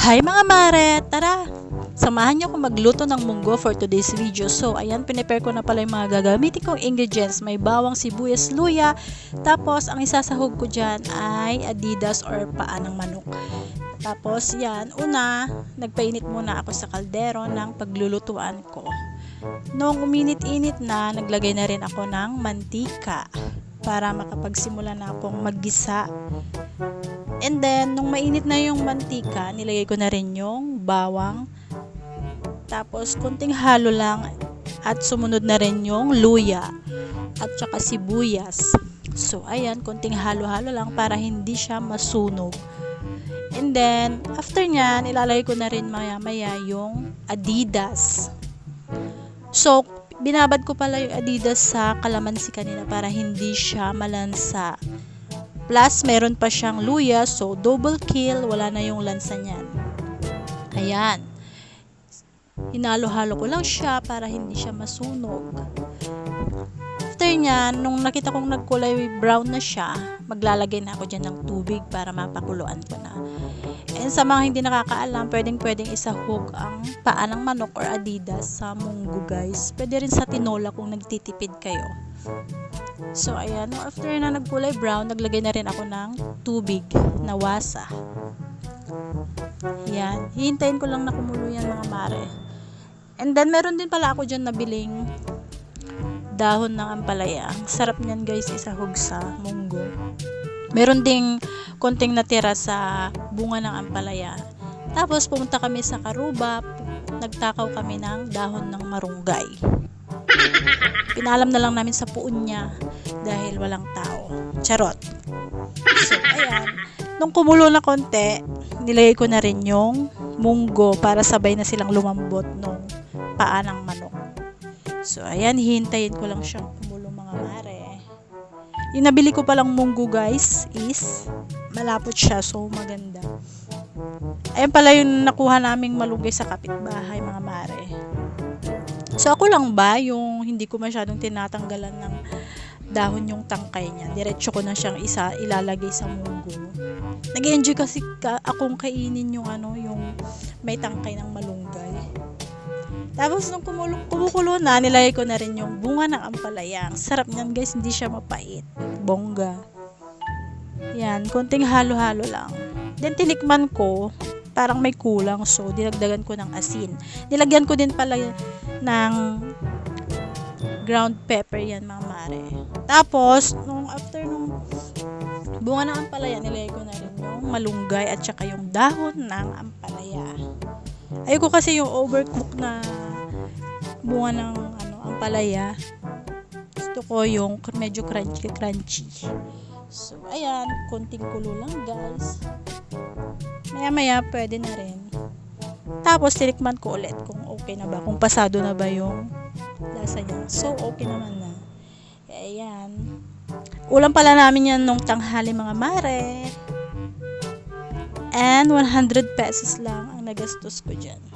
Hi mga mare! Tara! Samahan niyo ako magluto ng munggo for today's video. So, ayan, pinipare ko na pala yung mga gagamitin kong ingredients. May bawang, sibuyas, luya. Tapos, ang isasahog ko dyan ay adidas or paa ng manok. Tapos, yan. Una, nagpainit muna ako sa kaldero ng paglulutuan ko. Noong uminit-init na, naglagay na rin ako ng mantika para makapagsimula na akong maggisa And then, nung mainit na yung mantika, nilagay ko na rin yung bawang. Tapos, kunting halo lang at sumunod na rin yung luya at saka sibuyas. So, ayan, kunting halo-halo lang para hindi siya masunog. And then, after nyan, ilalagay ko na rin maya-maya yung Adidas. So, binabad ko pala yung Adidas sa kalamansi kanina para hindi siya malansa. Plus, meron pa siyang luya, so double kill, wala na yung lansa niyan. Ayan. Hinalo-halo ko lang siya para hindi siya masunog. After nyan, nung nakita kong nagkulay brown na siya, maglalagay na ako dyan ng tubig para mapakuluan ko na. And sa mga hindi nakakaalam, pwedeng pwedeng isahog ang paa ng manok or adidas sa munggo guys. Pwede rin sa tinola kung nagtitipid kayo. So, ayan. After na nagkulay brown, naglagay na rin ako ng tubig na wasa. Yan. Hihintayin ko lang na kumulo yan mga mare. And then, meron din pala ako dyan nabiling dahon ng ampalaya. Sarap niyan guys, isahog sa munggo. Meron ding konting natira sa bunga ng ampalaya. Tapos, pumunta kami sa Karuba. Nagtakaw kami ng dahon ng marunggay. Pinalam na lang namin sa puon niya dahil walang tao. Charot. So, ayan. Nung kumulo na konti, nilagay ko na rin yung munggo para sabay na silang lumambot nung paa ng manok. So, ayan, hihintayin ko lang siyang kumulo mga mare. Yung nabili ko palang munggo guys is malapot siya, so maganda. Ayan pala yung nakuha naming malunggay sa kapitbahay mga mare. So ako lang ba yung hindi ko masyadong tinatanggalan ng dahon yung tangkay niya. Diretso ko na siyang isa ilalagay sa munggo. Nag-enjoy kasi ka, akong kainin yung ano, yung may tangkay ng malunggay. Tapos nung kumulo, kumukulo na, nilagay ko na rin yung bunga ng ampalaya. Ang sarap niyan guys, hindi siya mapait. Bongga. Yan, konting halo-halo lang. Then tinikman ko, parang may kulang so dinagdagan ko ng asin. Nilagyan ko din pala ng ground pepper yan mga mare. Tapos, nung after nung bunga ng ampalaya, nilagay ko na rin yung malunggay at saka yung dahon ng ampalaya. Ayoko kasi yung overcook na bunga ng ano, ampalaya. Gusto ko yung medyo crunchy crunchy. So, ayan, konting kulo lang guys. Maya maya pwede na rin. Tapos, tinikman ko ulit kung okay na ba, kung pasado na ba yung lasa niya. So, okay naman na. Ayan. Ulam pala namin yan nung tanghali mga mare. And 100 pesos lang ang nagastos ko dyan.